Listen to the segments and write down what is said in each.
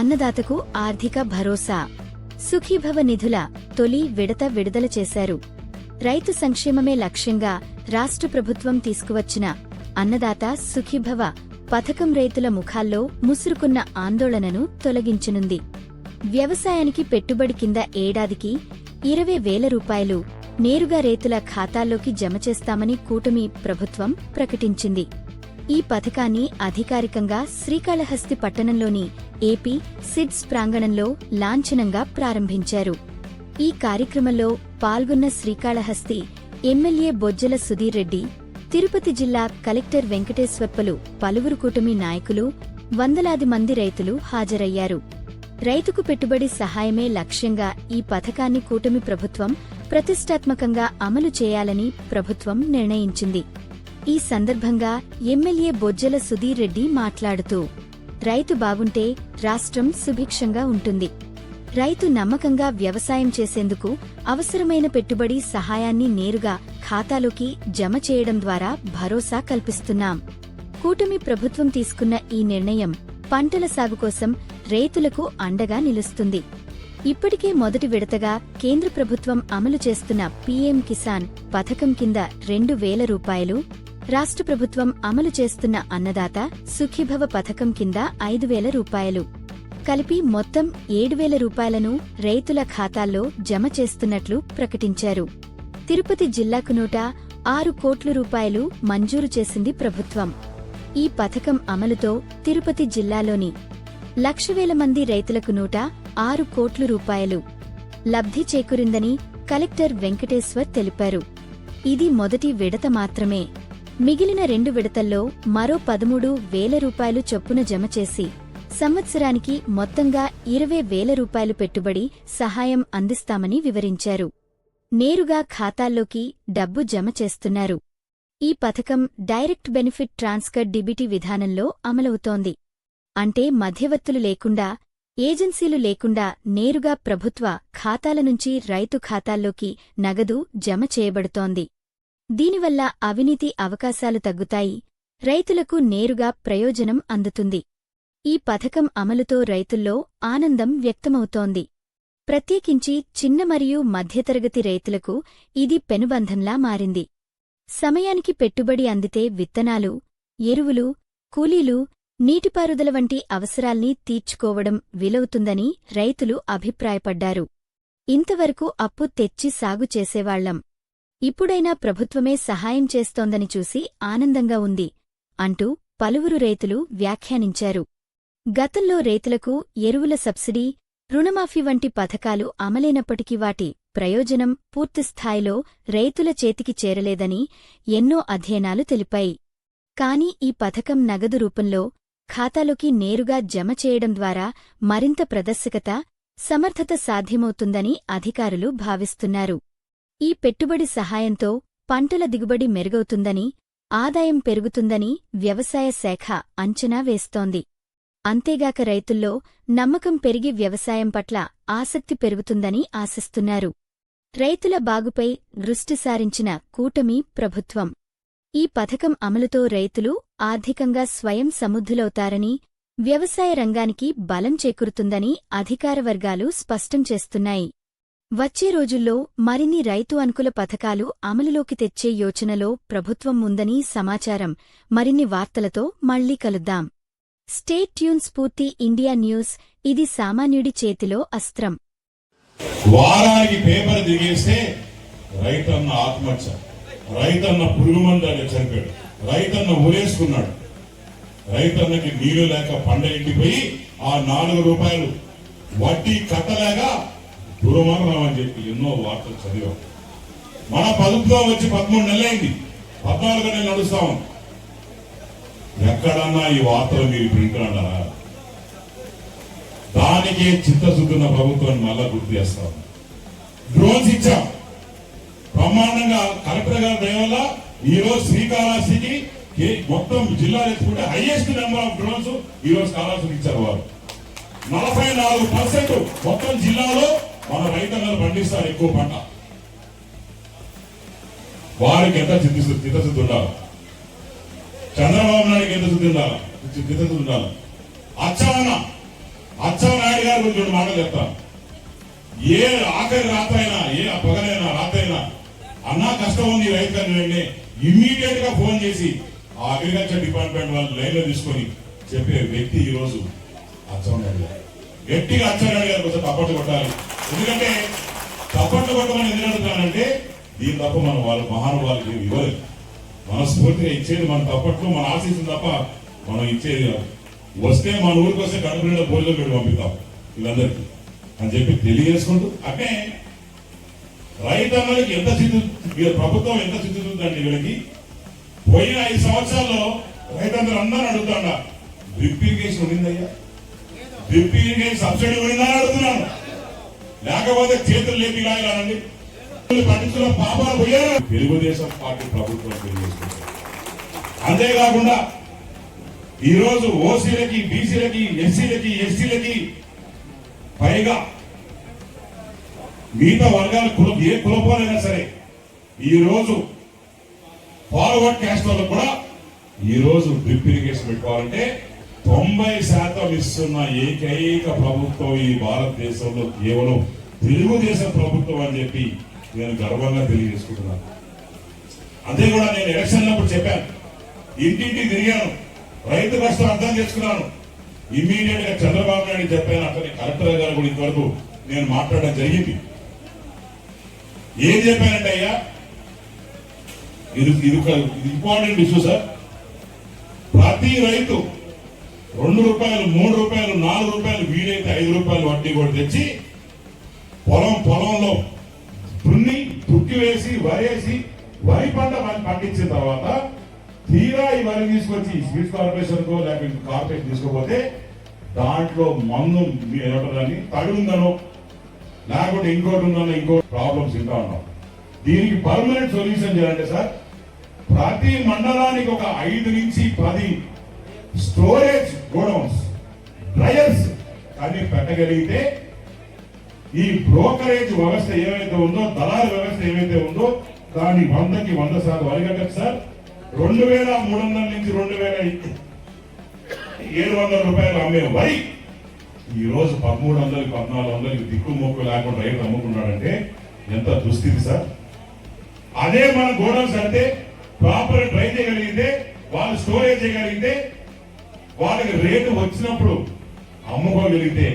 అన్నదాతకు ఆర్థిక భరోసా. సుఖీభవ నిధుల తొలి విడత విడుదల చేశారు. రైతు సంక్షేమమే లక్ష్యంగా రాష్ట్ర ప్రభుత్వం తీసుకువచ్చిన అన్నదాత సుఖీభవ పథకం రైతుల ముఖాల్లో ముసురుకున్న ఆందోళనను తొలగించనుంది. వ్యవసాయానికి పెట్టుబడి కింద ఏడాదికి ఇరవై వేల రూపాయలు నేరుగా రైతుల ఖాతాల్లోకి జమ చేస్తామని కూటమి ప్రభుత్వం ప్రకటించింది. ఈ పథకాన్ని అధికారికంగా శ్రీకాళహస్తి పట్టణంలోని ఏపీ సిడ్స్ ప్రాంగణంలో లాంఛనంగా ప్రారంభించారు. ఈ కార్యక్రమంలో పాల్గొన్న శ్రీకాళహస్తి ఎమ్మెల్యే బొజ్జల సుధీర్ రెడ్డి తిరుపతి జిల్లా కలెక్టర్ వెంకటేశ్వర్పలు పలువురు కూటమి నాయకులు వందలాది మంది రైతులు హాజరయ్యారు. రైతుకు పెట్టుబడి సహాయమే లక్ష్యంగా ఈ పథకాన్ని కూటమి ప్రభుత్వం ప్రతిష్టాత్మకంగా అమలు చేయాలని ప్రభుత్వం నిర్ణయించింది. ఈ సందర్భంగా ఎమ్మెల్యే బొజ్జల సుధీర్ రెడ్డి మాట్లాడుతూ రైతు బాగుంటే రాష్ట్రం సుభిక్షంగా ఉంటుంది. రైతు నమ్మకంగా వ్యవసాయం చేసేందుకు అవసరమైన పెట్టుబడి సహాయాన్ని నేరుగా ఖాతాలోకి జమ చేయడం ద్వారా భరోసా కల్పిస్తున్నాం. కూటమి ప్రభుత్వం తీసుకున్న ఈ నిర్ణయం పంటల సాగు కోసం రైతులకు అండగా నిలుస్తుంది. ఇప్పటికే మొదటి విడతగా కేంద్ర ప్రభుత్వం అమలు చేస్తున్న పీఎం కిసాన్ పథకం కింద రెండు వేల రూపాయలు రాష్ట్ర ప్రభుత్వం అమలు చేస్తున్న అన్నదాత సుఖీభవ పథకం కింద ఐదు వేల రూపాయలు. కలిపి మొత్తం ఏడు వేల రూపాయలను రైతుల ఖాతాల్లో జమ చేస్తున్నట్లు ప్రకటించారు. తిరుపతి జిల్లాకు నూట ఆరు కోట్ల రూపాయలు మంజూరు చేసింది ప్రభుత్వం. ఈ పథకం అమలుతో తిరుపతి జిల్లాలోని లక్ష వేల మంది రైతులకు నూట ఆరు కోట్ల రూపాయలు లబ్ధి చేకూరిందని కలెక్టర్ వెంకటేశ్వర్ తెలిపారు. ఇది మొదటి విడత మాత్రమే. మిగిలిన రెండు విడతల్లో మరో పదమూడు వేల రూపాయలు చొప్పున జమ చేసి సంవత్సరానికి మొత్తంగా ఇరవై వేల రూపాయలు పెట్టుబడి సహాయం అందిస్తామని వివరించారు. నేరుగా ఖాతాల్లోకి డబ్బు జమ చేస్తున్నారు. ఈ పథకం డైరెక్ట్ బెనిఫిట్ ట్రాన్స్ఫర్ డిబిటీ విధానంలో అమలవుతోంది. అంటే మధ్యవర్తులు లేకుండా ఏజెన్సీలు లేకుండా నేరుగా ప్రభుత్వ ఖాతాల నుంచి రైతు ఖాతాల్లోకి నగదు జమ చేయబడుతోంది. దీనివల్ల అవినీతి అవకాశాలు తగ్గుతాయి రైతులకు నేరుగా ప్రయోజనం అందుతుంది. ఈ పథకం అమలుతో రైతుల్లో ఆనందం వ్యక్తమవుతోంది. ప్రత్యేకించి చిన్న మరియు మధ్యతరగతి రైతులకు ఇది పెనుబంధంలా మారింది. సమయానికి పెట్టుబడి అందితే విత్తనాలు ఎరువులు కూలీలు నీటిపారుదల వంటి అవసరాల్ని తీర్చుకోవడం వీలవుతుందని రైతులు అభిప్రాయపడ్డారు. ఇంతవరకు అప్పు తెచ్చి సాగు చేసేవాళ్ళం. ఇప్పుడైనా ప్రభుత్వమే సహాయం చేస్తోందని చూసి ఆనందంగా ఉంది అంటూ పలువురు రైతులు వ్యాఖ్యానించారు. గతంలో రైతులకు ఎరువుల సబ్సిడీ రుణమాఫీ వంటి పథకాలు అమలైనప్పటికీ వాటి ప్రయోజనం పూర్తిస్థాయిలో రైతుల చేతికి చేరలేదని ఎన్నో అధ్యయనాలు తెలిపాయి. కాని ఈ పథకం నగదు రూపంలో ఖాతాలోకి నేరుగా జమ చేయడం ద్వారా మరింత ప్రదర్శకత సమర్థత సాధ్యమవుతుందని అధికారులు భావిస్తున్నారు. ఈ పెట్టుబడి సహాయంతో పంటల దిగుబడి మెరుగవుతుందని ఆదాయం పెరుగుతుందని వ్యవసాయ శాఖ అంచనా వేస్తోంది. అంతేగాక రైతుల్లో నమ్మకం పెరిగి వ్యవసాయం పట్ల ఆసక్తి పెరుగుతుందని ఆశిస్తున్నారు. రైతుల బాగుపై దృష్టి సారించిన కూటమి ప్రభుత్వం. ఈ పథకం అమలుతో రైతులు ఆర్థికంగా స్వయం సముద్ధులవుతారని వ్యవసాయ రంగానికి బలం చేకూరుతుందని అధికార వర్గాలు స్పష్టం చేస్తున్నాయి. వచ్చే రోజుల్లో మరిన్ని రైతు అనుకుల పథకాలు అమలులోకి తెచ్చే యోచనలో ప్రభుత్వం ఉందని సమాచారం. మరిన్ని వార్తలతో మళ్ళీ కలుద్దాం. Stay tuned Spoorthi India news. ఇది సామాన్యుడి చేతిలో అస్త్రం. వారానికి పేపర్ దిగేస్తే రైతన్న ఆత్మహత్య. రైతన్న పురుగు మందాన్ని చనిపోయాడు రైతన్న ఊరేసుకున్నాడు. రైతన్నకి నీళ్ళు లేక పండ ఎండిపోయి ఆ నాలుగు రూపాయలు వడ్డీ కట్టలేక దూరమానం అని చెప్పి ఎన్నో వార్తలు చదివాం. మన ప్రభుత్వం వచ్చి పదమూడు నెలలైంది. పద్నాలుగు నెలలు నడుస్తా ఉంది. ఎక్కడన్నా ఈ వార్తలు మీరు వింటున్నారా? దానికే చిత్తశుద్ధున్న ప్రభుత్వాన్ని మళ్ళా గుర్తు చేస్తాం డ్రోన్స్ ఇచ్చాం. బ్రహ్మాండంగా కలెక్టర్ గారి దయవల్ల ఈరోజు ఈ రోజు శ్రీకాళహస్తికి మొత్తం జిల్లా తెచ్చుకుంటే హైయెస్ట్ నెంబర్ ఆఫ్ డ్రోన్స్ ఈ రోజు కాళహస్తికి ఇచ్చారు వారు. నలభై నాలుగు పర్సెంట్ మొత్తం జిల్లాలో మన రైతన్నలు పండిస్తారు ఎక్కువ పంట. వారికి ఎంత చిత్తశుద్ధి చిత్తశుద్ధి ఉండాలి? చంద్రబాబు నాయుడికి ఎంత శుద్ధి ఉండాలి? చిత్తశుద్ధి ఉండాలి. అచ్చవన అచ్చవనాయుడు గారి గురించి రెండు మాటలు చెప్తాను ఏ ఆఖరి రాత్రైనా ఏ పగలైనా రాత్రైనా అన్నా కష్టం ఉంది రైతు అని ఇమ్మీడియట్గా ఫోన్ చేసి ఆ అగ్రికల్చర్ డిపార్ట్మెంట్ వాళ్ళు లైన్లో తీసుకొని చెప్పే వ్యక్తి ఈ రోజు అచ్చెన్నాయుడు గారు. గట్టిగా అచ్చవనాయుడు గారి కోసం తప్పట్లు కొట్టాలి. ఎందుకంటే తప్పట్లు కొట్టమని ఎందుకు అడుగుతానంటే దీని తప్ప మనం వాళ్ళ మహానుభావులకి ఏమి ఇవ్వలేదు. మనస్ఫూర్తిగా ఇచ్చేది మన తప్పట్లు మన ఆశించిన తప్ప మనం ఇచ్చేది వస్తే మన ఊరికి వస్తే కడుపులో నిండా పెట్టి పంపిస్తాం వీళ్ళందరికీ. అని చెప్పి తెలియజేసుకుంటూ అంటే రైతన్నలకి ఎంత సిద్ధి ప్రభుత్వం ఎంత సిద్ధుతుందండి వీళ్ళకి? పోయిన ఐదు సంవత్సరాల్లో రైతన్నలు అందరూ అడుగుతాడా డ్రిప్ ఇరిగేషన్ ఉండిందయ్యా డ్రిప్ ఇరిగేషన్ సబ్సిడీ ఉండిందని అడుగుతున్నాను. లేకపోతే చేతులు లేపి లాగాలండి పండించిన పాపాలు పోయారు. తెలుగుదేశం పార్టీ ప్రభుత్వం తెలియజేసుకుంటారు అంతేకాకుండా ఈ రోజు ఓసీలకి బీసీలకి ఎస్సీలకి ఎస్సీలకి పైగా మిగతా వర్గాల కులం ఏ కులపోనైనా సరే ఈ రోజు ఫార్వర్డ్ క్యాస్ట్ వాళ్ళకు కూడా ఈ రోజు డ్రిప్ ఇరిగేషన్ పెట్టుకోవాలంటే తొంభై శాతం ఇస్తున్న ఏకైక ప్రభుత్వం ఈ భారతదేశంలో కేవలం తెలుగుదేశం ప్రభుత్వం అని చెప్పి నేను గర్వంగా తెలియజేసుకుంటున్నాను. అంతే కూడా నేను ఎలక్షన్ అప్పుడు చెప్పాను. ఇంటింటికి తిరిగాను. రైతు కష్టం అర్థం చేసుకున్నాను. ఇమ్మీడియట్గా చంద్రబాబు నాయుడు చెప్పాను అతని కలెక్టర్ గారు కూడా వరకు నేను మాట్లాడడం జరిగింది. ఏం చెప్పానంటే అయ్యా ఇది ఇది ఒక ఇంపార్టెంట్ ఇష్యూ సార్ ప్రతి రైతు రెండు రూపాయలు మూడు రూపాయలు నాలుగు రూపాయలు వీలైతే ఐదు రూపాయలు వడ్డీ కూడా తెచ్చి పొలం పొలంలో దున్ని తుక్కి వేసి వరేసి వరి పంట పండించిన తర్వాత తీరా ఈ వరి తీసుకొచ్చి స్వీట్ కార్పొరేషన్కో లేకపోతే కార్పొరేషన్ తీసుకోపోతే దాంట్లో మందు ఏమంటారని తడి ఉందనో లేకపోతే ఇంకోటి ఉందనో ఇంకో ప్రాబ్లమ్స్ ఇంకా ఉన్నాం. దీనికి పర్మనెంట్ సొల్యూషన్ చేయాలంటే సార్ ప్రతి మండలానికి ఒక ఐదు నుంచి పది స్టోరేజ్ గోడౌన్స్ డ్రయర్స్ అన్ని పెట్టగలిగితే ఈ బ్రోకరేజ్ వ్యవస్థ ఏమైతే ఉందో దళారు వ్యవస్థ ఏమైతే ఉందో దాన్ని వందకి వంద శాతం అరిగట్టదు సార్. రెండు వేల మూడు వందల నుంచి రెండు వేల ఏడు వందల రూపాయలు అమ్మే వరి ఈ రోజు పదమూడు వందలకి పద్నాలుగు వందలకి దిక్కు మొక్కు లేకుండా రైతు అమ్ముకున్నాడంటే ఎంత దుస్థితి సార్. అదే మన గోడౌన్స్ అంటే ప్రాపర్ డ్రై చేయగలిగితే వాళ్ళు స్టోరేజ్ చేయగలిగితే వాళ్ళకి రేటు వచ్చినప్పుడు అమ్ముకోగలిగితే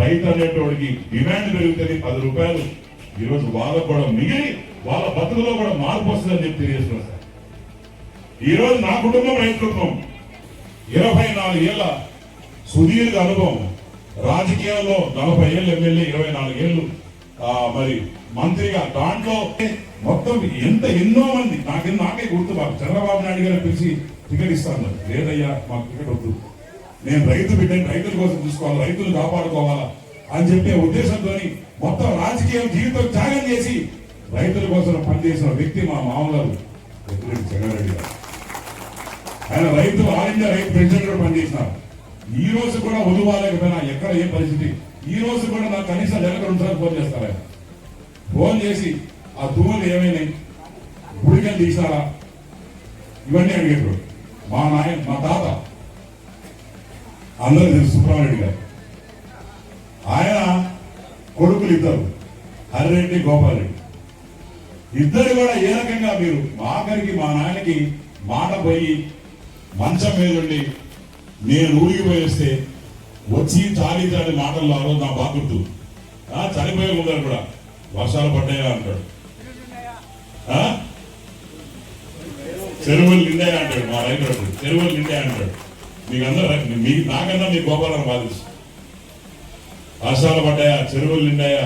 రైతు అనేటోడికి డిమాండ్ పెరుగుతుంది పది రూపాయలు. ఈరోజు వాళ్ళకు కూడా మిగిలి వాళ్ళ బతుకులో కూడా మార్పు వస్తుందని చెప్పి తెలియజేస్తున్నాం సార్. ఈ రోజు నా కుటుంబం రైతు కుటుంబం ఇరవై నాలుగు ఏళ్ళ సుదీర్ఘ అనుభవం. రాజకీయాల్లో నలభై ఏళ్ళు ఎమ్మెల్యే ఇరవై నాలుగు ఏళ్ళు. మరి మంత్రిగా దాంట్లో మొత్తం ఎంత ఎన్నో మంది నాకు నాకే గుర్తు బాబు. చంద్రబాబు నాయుడు గారు పిలిచి టికెట్ ఇస్తాను లేదయ్యా మాకు టికెట్ వద్దు. నేను రైతు బిడ్డని రైతుల కోసం చూసుకోవాలి రైతులు కాపాడుకోవాలా అని చెప్పే ఉద్దేశంతో మొత్తం రాజకీయ జీవితం త్యాగం చేసి రైతుల కోసం పనిచేసిన వ్యక్తి మా మామగారు పెద్దిరెడ్డి జగన్రెడ్డి గారు. ఆయన రైతు ఆల్ ఇండియా రైతు ప్రెసిడెంట్ కూడా పనిచేసినారు. ఈ రోజు కూడా వదువాలేకపోయినా ఎక్కడ ఏ పరిస్థితి? ఈ రోజు కూడా నాకు కనీసం నెలకు రెండు ఫోన్ చేస్తారు ఆయన. ఫోన్ చేసి ఆ దువ్వలు ఏమైనాయి? గుడికలు తీసారా? ఇవన్నీ అడిగారు మా నాయన మా తాత. అందరూ తెలుసు సుబ్రహ్మణ్యుడు గారు. ఆయన కొడుకులు ఇద్దరు హరిరెడ్డి గోపాలరెడ్డి. ఇద్దరు కూడా ఏ రకంగా మీరు ఆఖరికి మా నాయనకి మాట పోయి మంచం మీద ఉండి నేను ఊరికి పోయి వచ్చి చాలి చాలి మాటల్లో ఆ రోజు నా బాగుంటు ఆ, చనిపోయే ముందర కూడా వర్షాలు పడ్డాయా అంటాడు. ఆ? చెరువులు నిండాయా అంటాడు మా రైతు చెరువులు నిండాయా అంటాడు. మీకు అందరూ మీకు నాకన్నా మీ గోపాలను బాధించు వర్షాలు పడ్డాయా? చెరువులు నిండాయా?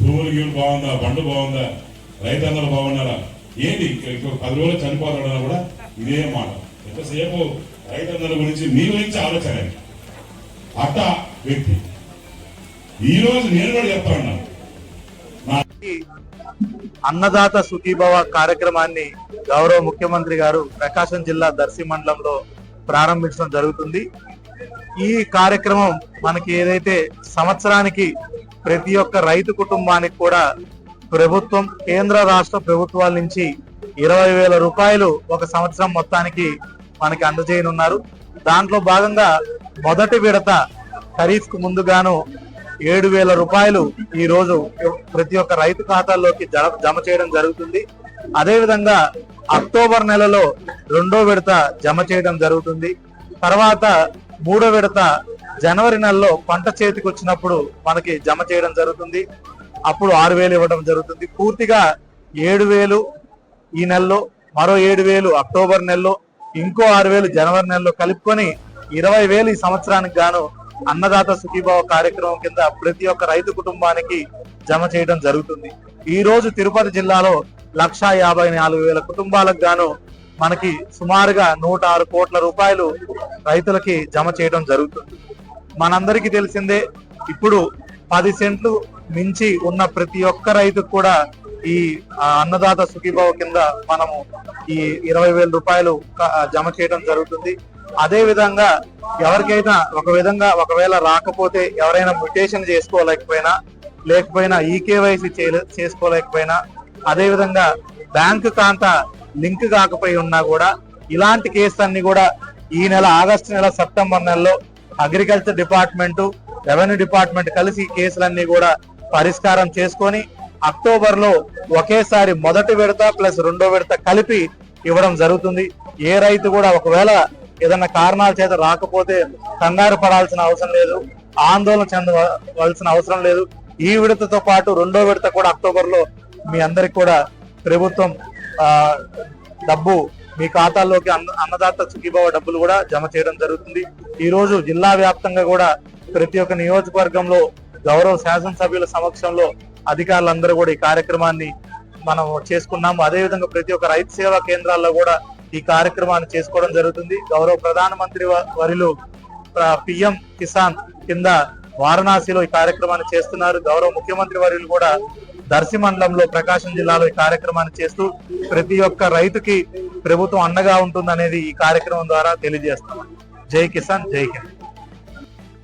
భూములు గీవులు బాగుందా? బండు బాగుందా? రైతందరూ బాగున్నారా? ఏంటి? పది రోజులు చనిపోతాడన్నా కూడా ఇదే మాట. ఎంతసేపు రైతందరి గురించి మీ గురించి ఆలోచన అట్ట వ్యక్తి. ఈరోజు నేను కూడా చెప్తా ఉన్నాను అన్నదాత సుఖీభవ కార్యక్రమాన్ని గౌరవ ముఖ్యమంత్రి గారు ప్రకాశం జిల్లా దర్శి మండలంలో ప్రారంభించడం జరుగుతుంది. ఈ కార్యక్రమం మనకి ఏదైతే సంవత్సరానికి ప్రతి ఒక్క రైతు కుటుంబానికి కూడా ప్రభుత్వం కేంద్ర రాష్ట్ర ప్రభుత్వాల నుంచి ఇరవై వేల రూపాయలు ఒక సంవత్సరం మొత్తానికి మనకి అందజేయనున్నారు. దాంట్లో భాగంగా మొదటి విడత ఖరీఫ్కు ముందుగాను ఏడు వేల రూపాయలు ఈ రోజు ప్రతి ఒక్క రైతు ఖాతాల్లోకి జమ- జమ చేయడం జరుగుతుంది. అదేవిధంగా అక్టోబర్ నెలలో రెండో విడత జమ చేయడం జరుగుతుంది. తర్వాత మూడో విడత జనవరి నెలలో పంట చేతికి వచ్చినప్పుడు మనకి జమ చేయడం జరుగుతుంది. అప్పుడు ఆరు వేలు ఇవ్వడం జరుగుతుంది. పూర్తిగా ఏడు వేలు ఈ నెలలో మరో ఏడు వేలు అక్టోబర్ నెలలో ఇంకో ఆరు వేలు జనవరి నెలలో కలుపుకొని ఇరవై వేలు ఈ సంవత్సరానికి గాను అన్నదాత సుఖీభావ కార్యక్రమం కింద ప్రతి ఒక్క రైతు కుటుంబానికి జమ చేయడం జరుగుతుంది. ఈ రోజు తిరుపతి జిల్లాలో లక్షా యాభై నాలుగు వేల కుటుంబాలకు గాను మనకి సుమారుగా నూట ఆరు కోట్ల రూపాయలు రైతులకి జమ చేయడం జరుగుతుంది. మనందరికీ తెలిసిందే ఇప్పుడు పది సెంట్లు మించి ఉన్న ప్రతి ఒక్క రైతుకు కూడా ఈ అన్నదాత సుఖీభావ కింద మనము ఈ ఇరవై వేల రూపాయలు జమ చేయడం జరుగుతుంది. అదే విధంగా ఎవరికైనా ఒక విధంగా ఒకవేళ రాకపోతే ఎవరైనా మ్యుటేషన్ చేసుకోలేకపోయినా లేకపోయినా ఈకేవైసీ చేసుకోలేకపోయినా అదే విధంగా బ్యాంకు ఖాతా లింక్ కాకపోయి ఉన్నా కూడా ఇలాంటి కేసు అన్ని కూడా ఈ నెల ఆగస్టు నెల సెప్టెంబర్ నెలలో అగ్రికల్చర్ డిపార్ట్మెంట్ రెవెన్యూ డిపార్ట్మెంట్ కలిసి ఈ కేసులన్నీ కూడా పరిష్కారం చేసుకొని అక్టోబర్లో ఒకేసారి మొదటి విడత ప్లస్ రెండో విడత కలిపి ఇవ్వడం జరుగుతుంది. ఏ రైతు కూడా ఒకవేళ ఏదైనా కారణాల చేత రాకపోతే కంగారు పడాల్సిన అవసరం లేదు ఆందోళన చెందవలసిన అవసరం లేదు. ఈ విడతతో పాటు రెండో విడత కూడా అక్టోబర్లో మీ అందరికి కూడా ప్రభుత్వం డబ్బు మీ ఖాతాల్లోకి అన్న అన్నదాత సుఖీభావ డబ్బులు కూడా జమ చేయడం జరుగుతుంది. ఈ రోజు జిల్లా వ్యాప్తంగా కూడా ప్రతి ఒక్క నియోజకవర్గంలో గౌరవ శాసనసభ్యుల సమక్షంలో అధికారులందరూ కూడా ఈ కార్యక్రమాన్ని మనం చేసుకున్నాము. అదే విధంగా ప్రతి ఒక్క రైతు సేవా కేంద్రాల్లో కూడా ఈ కార్యక్రమాన్ని చేసుకోవడం జరుగుతుంది. గౌరవ ప్రధానమంత్రి వ- వరిలు పిఎం కిసాన్ కింద వారణాసిలో ఈ కార్యక్రమాన్ని చేస్తున్నారు. గౌరవ ముఖ్యమంత్రి వర్యులు కూడా దర్శి మండలంలో ప్రకాశం జిల్లాలో ఈ కార్యక్రమాన్ని చేస్తూ ప్రతి ఒక్క రైతుకి ప్రభుత్వం అండగా ఉంటుందనేది ఈ కార్యక్రమం ద్వారా తెలియజేస్తున్నాం. జై కిసాన్ జై కిసాన్